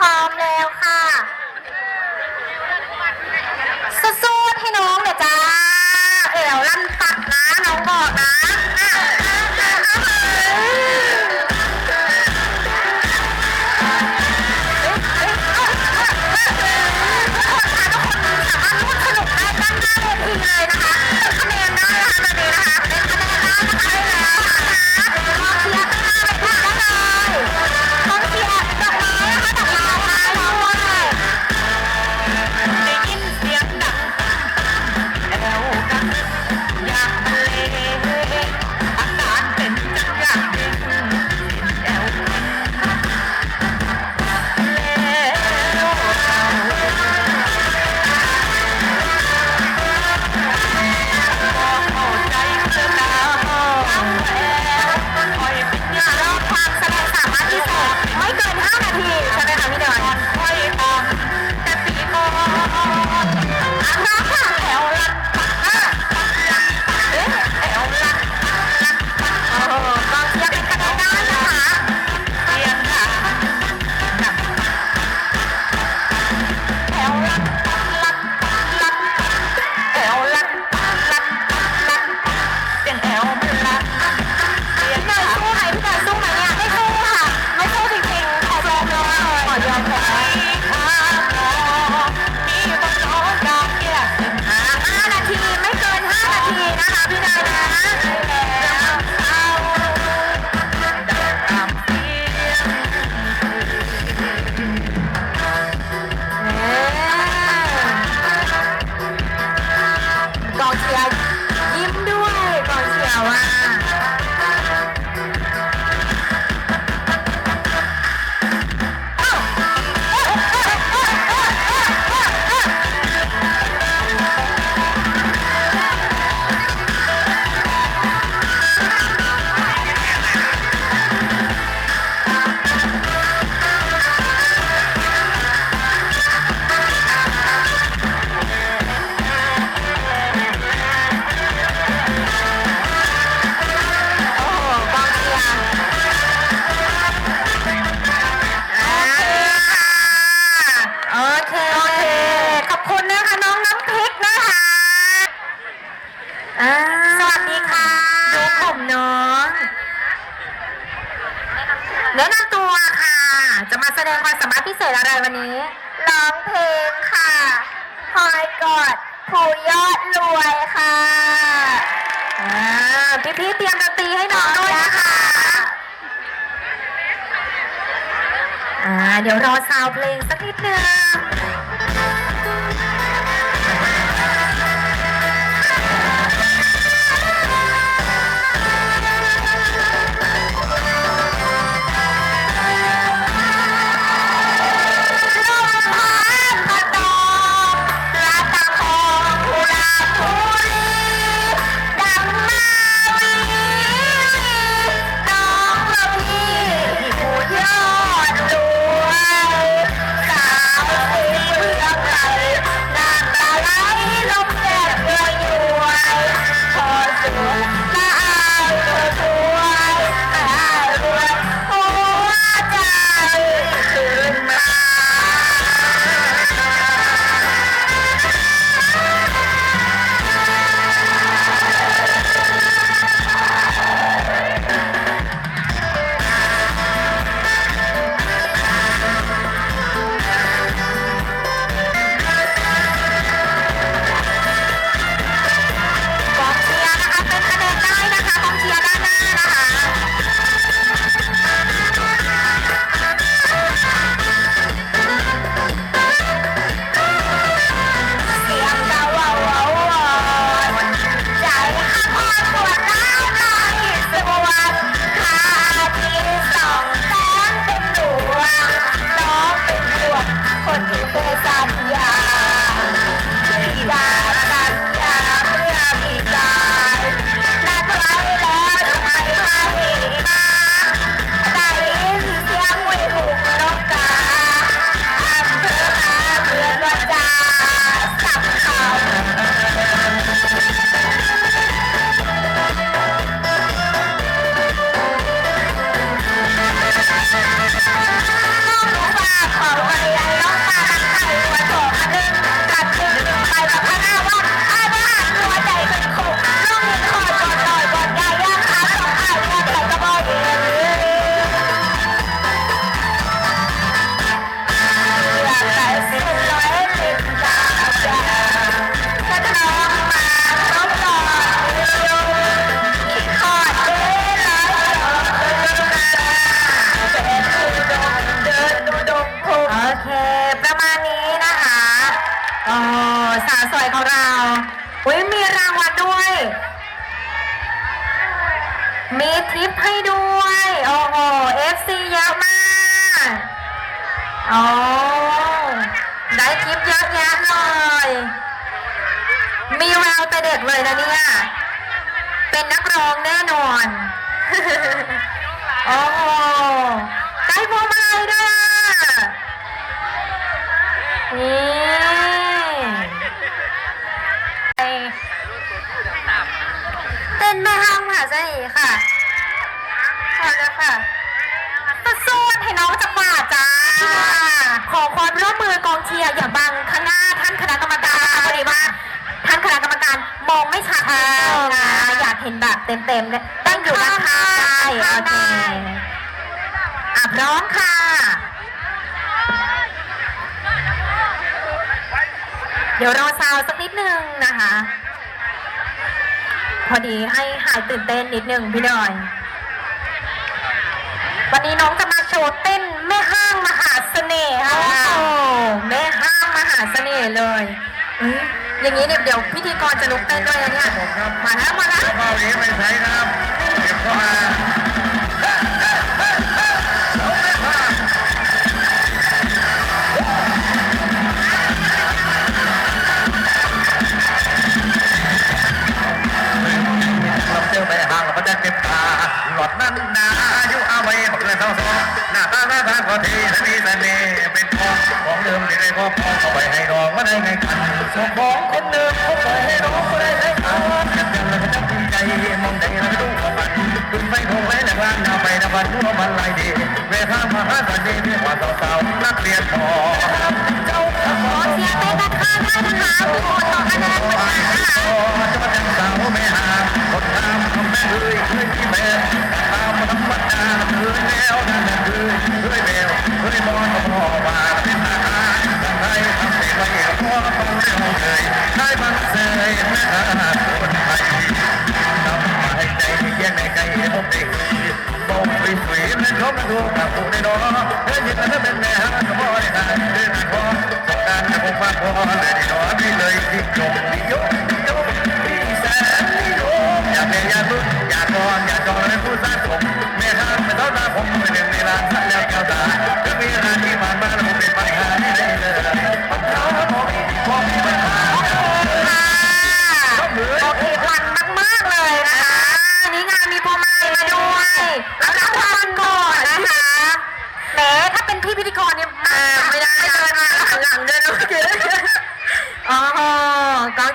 พร้อมแล้วค่ะสู้ๆพี่น้องเดี๋ยวจ้าเอ๋วลั่นตัดนะน้องบอกนะ แนะนำตัวค่ะ จะมาแสดงความสามารถพิเศษอะไรวันนี้ ร้องเพลงค่ะคอยกอดผู้ยอดรวยค่ะอ่าพี่พี่เตรียมดนตรีให้น้องด้วยนะคะอ่าเดี๋ยวรอซาว์เพลงสักนิดนึง โอ้โหได้พวงมาลัยด้วยอะนี่เป็นแม่ห้างมหาเสน่ห์ค่ะขอบคุณค่ะก็สู้ให้น้องจังหวะจ้า ขอความร่วมมือกองเชียร์อย่าบังข้างหน้าท่านคณะกรรมการพอดีว่าท่านคณะกรรมการมองไม่ชัดนะอยากเห็นแบบเต็มๆเลยตั้งอยู่ด้านข้างได้ โอเคอะพร้อมค่ะเดี๋ยวรอซาวสักนิดนึงนะคะ พอดีให้หายตื่นเต้นนิดนึงพี่ดอย วันนี้น้องจะมาโชว์เต้นแม่ห้างมหาเสน่ห์ค่ะแม่ห้างมหาเสน่ห์เลยอย่างนี้เนี่ยเดี๋ยวพิธีกรจะลุกเต้นด้วยนะเนี่ยมาแล้วมาแล้วเบาหลีไม่ใช้ครับเก็บเข้ามาาหน้าทางก็ทีและมีเสน่ห์เป็นทองของเดิมที่ได้พ่อพองเอาไปให้ดองว่าได้ไงกันส่งของคนเดิมเขาไปให้ดองว่าได้ไงกันกันกันแล้วก็จะภูมิใจมองใดแล้วก็ดูของมันดึงไปคงไว้ในบ้านเอาไปในวันนู้นวันไรดีเวทามหาสันดีเพื่อควาสาวๆนักเรียนพอเจ้าขอขอเสียงเต้นด้านข้างด้วยนะคะมีคนต่อคะแนนเหมือนกันนะคะจะมาจังสาวไม่หาคนงามทำแม่เอ้ยเอ้ยที่แม่ตามมาธรรมดาเอ้ยแล้วนั่นเอ้ยเอ้ย แม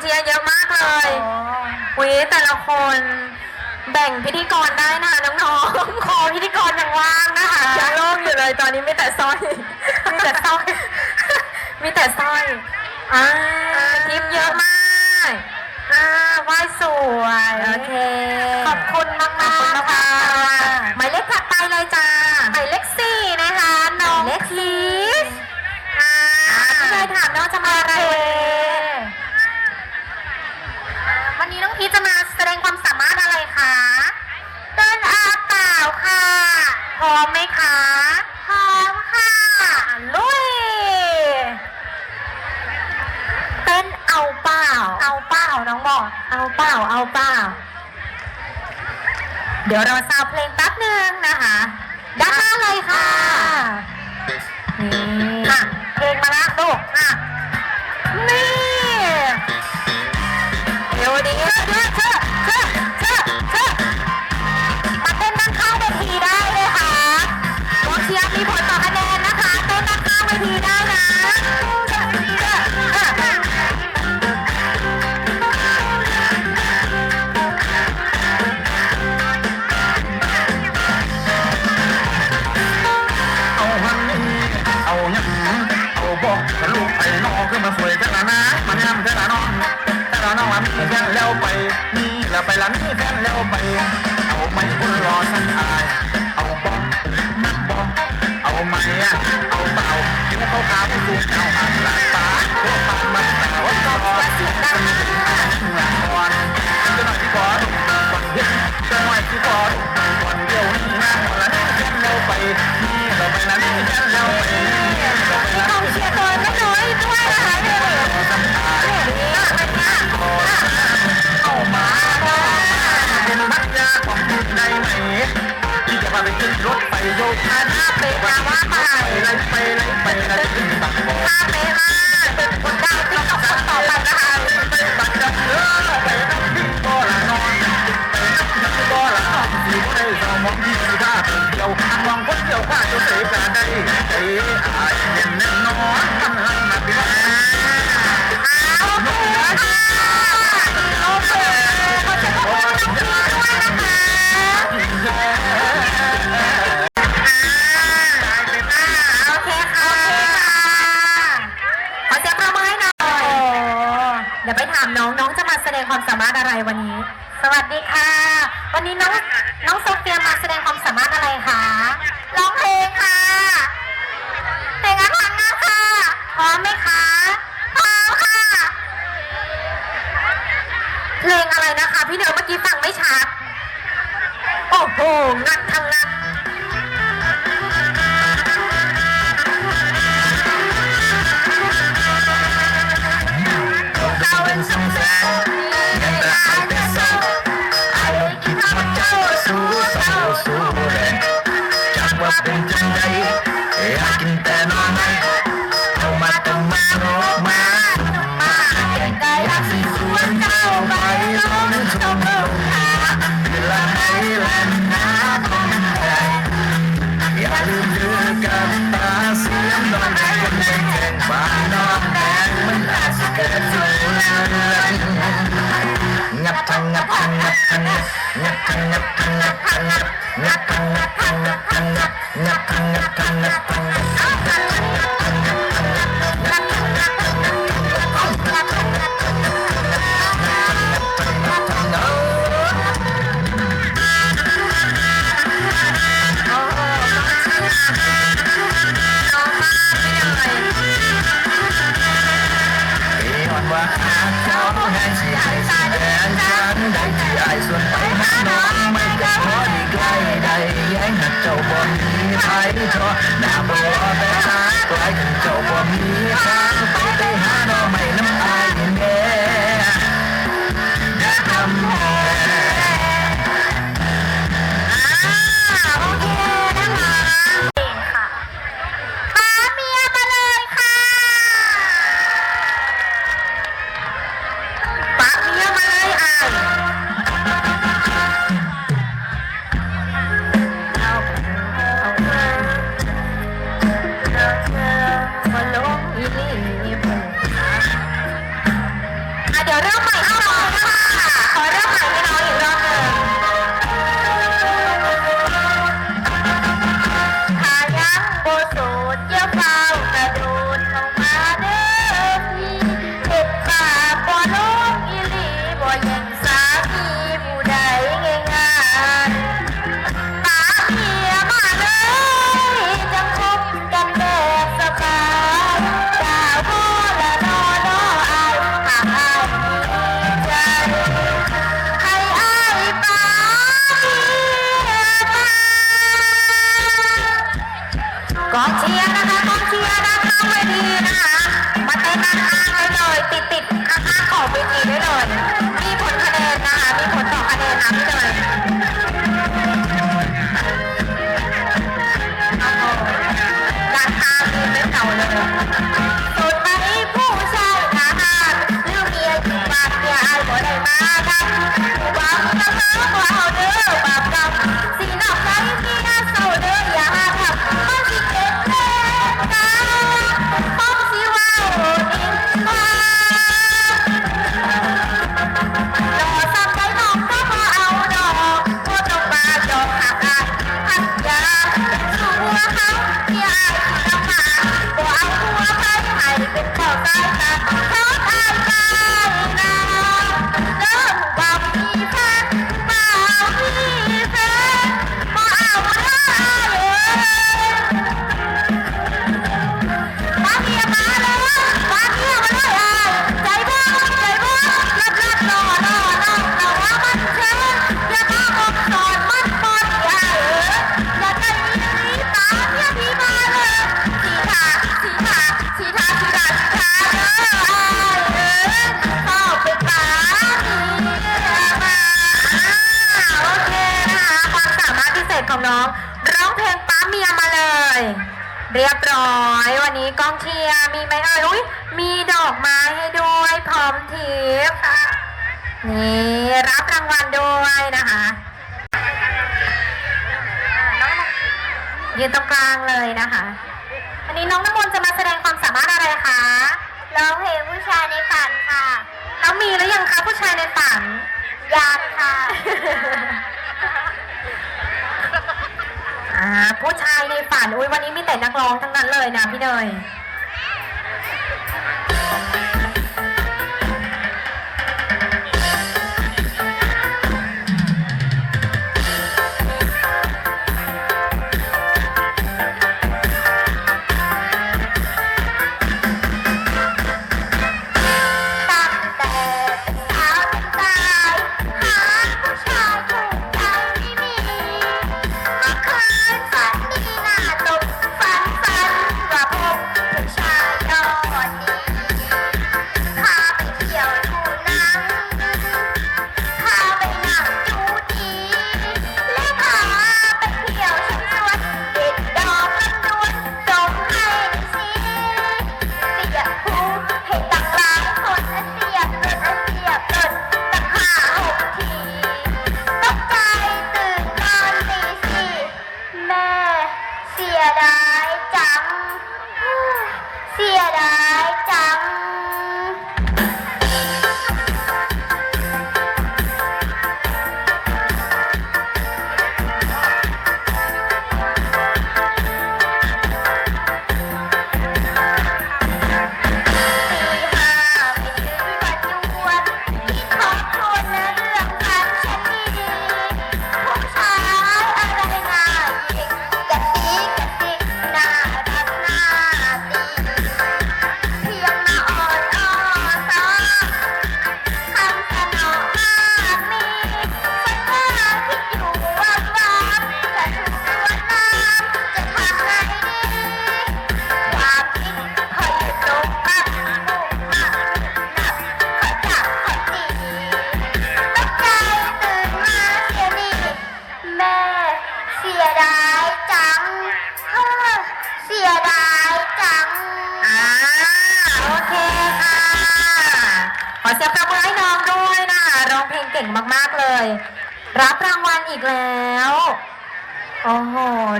เชียร์เยอะมากเลยอุ้ยแต่ละคนแบ่งพิธีกรได้นะคะน้องๆคอพิธีกรยังว่างนะคะยังโล่งอยู่เลยตอนนี้มีแต่สร้อย มีแต่สร้อย มีแต่สร้อยอ่าทิปเยอะมากอ่าไหว้สวยโอเค ขอบคุณมากมากๆค่ะ หมายเลขถัดไปเลยจ้าหมายเลขสี่นะคะน้องพีชอ่าเคยถามน้องจะมาอะไร นนี้วันนี้น้องพีชจะมาแสดงความสามารถอะไรคะเดินอาเปล่าค่ะ พร้อมไหมคะ พร้อมค่ะลุยเต้นเอาเปล่า เอาเปล่าน้องบอก เอาเปล่า เอาเปล่า เดี๋ยวเราซาวเพลงแป๊บหนึ่งนะคะด้านหน้าเลยค่ะ แความสามารถอะไรวันนี้ สวัสดีค่ะ วันนี้น้องน้องโซเฟียมาแสดงความสามารถอะไรคะร้องเพลงค่ะเพลงอะไารนะค่ะพร้อมไหมคะพร้อมค่ะ เพลงอะไรนะคะ พี่เดียวเมื่อกี้ฟังไม่ชัดโอ้โหงั้น มทิพย์ค่ะ นี่รับรางวัลด้วยนะคะน้องยืนตรงกลางเลยนะคะอันนี้น้องน้ำมนต์จะมาแสดงความสามารถอะไรคะ ร้องเพลงผู้ชายในฝันค่ะ แล้วมีหรือยังคะผู้ชายในฝัน ยังค่ะ อ่าผู้ชายในฝัน อุ้ยวันนี้มีแต่นักร้องทั้งนั้นเลยนะพี่เนย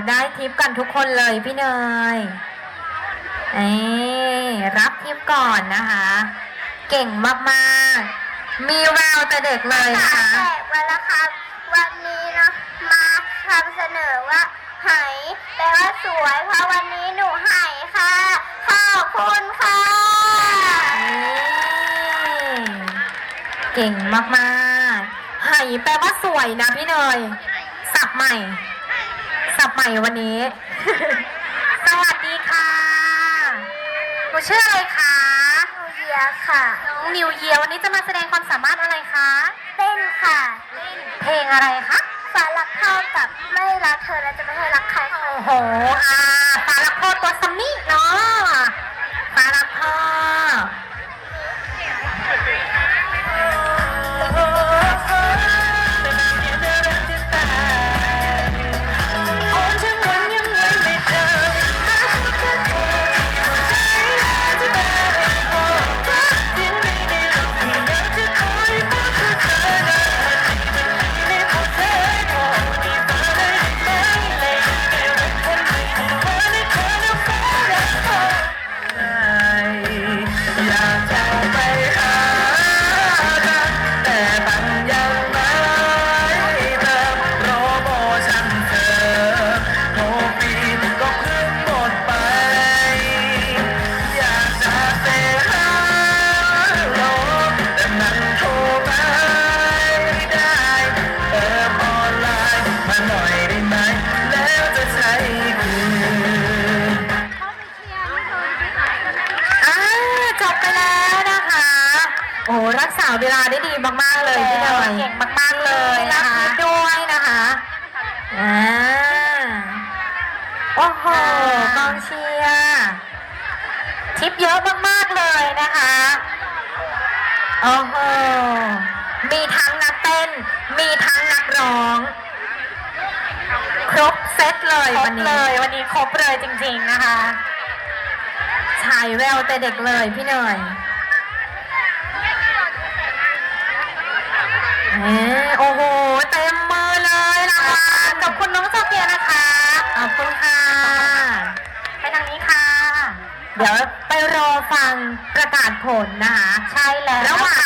ได้ทิปกันทุกคนเลยพี่เนยเอ้ยรับทิปก่อนนะคะ เก่งมากๆ มีแววแต่เด็กเลยนะคะแขกมาแล้วครับวันนี้เนาะมาทำเสนอว่าไหแปลว่าสวยเพราะวันนี้หนูไหค่ะขอบคุณค่ะเก่งมากๆไหแปลว่าสวยนะพี่เนยสับใหม่สับใหม่ วันนี้ สวัสดีค่ะหนูชื่ออะไรคะหนูเยียค่ะ น้องนิวเยียวันนี้จะมาแสดงความสามารถอะไรคะ เต้นค่ะเพลงอะไรคะฟ้ารักเท่ากับไม่รักเธอแล้วจะไม่ให้รักใครค่ะโอ้โหอ่า อ่าโอ้โหกองเชียร์ทิปเยอะมากๆเลยนะคะ โอ้โห มีทั้งนักเต้น มีทั้งนักร้อง ครบเซตเลยครวับนนี้เลยวันนี้ครบเลยจริงๆนะคะ ฉายแววแต่เด็กเลยพี่เนยเอ้โอ้โหเต็ อบคุณน้องโซเฟียนะคะขอบคุณค่ะ ไปทางนี้ค่ะ เดี๋ยวไปรอฟังประกาศผลนะคะ ใช่แล้วระหว่าง